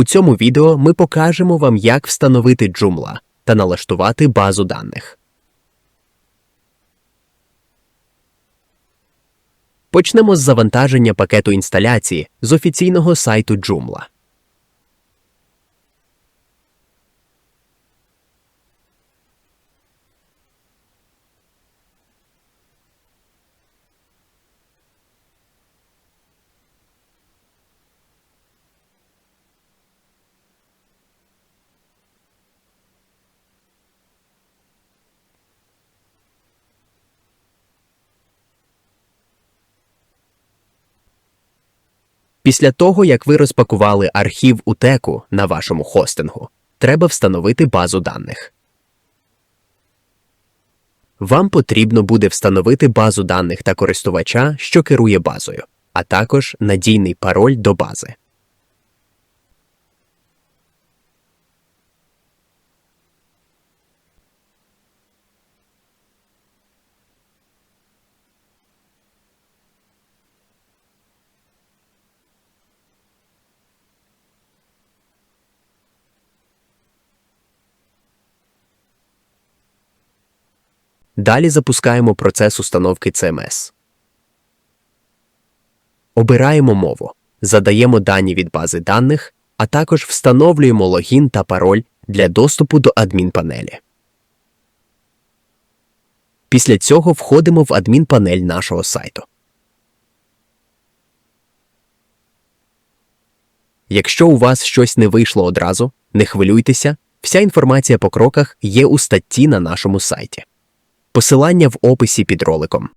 У цьому відео ми покажемо вам, як встановити Joomla та налаштувати базу даних. Почнемо з завантаження пакету інсталяції з офіційного сайту Joomla. Після того, як ви розпакували архів утеку на вашому хостингу, треба встановити базу даних. Вам потрібно буде встановити базу даних та користувача, що керує базою, а також надійний пароль до бази. Далі запускаємо процес установки CMS. Обираємо мову, задаємо дані від бази даних, а також встановлюємо логін та пароль для доступу до адмінпанелі. Після цього входимо в адмінпанель нашого сайту. Якщо у вас щось не вийшло одразу, не хвилюйтеся, вся інформація по кроках є у статті на нашому сайті. Посилання в описі під роликом.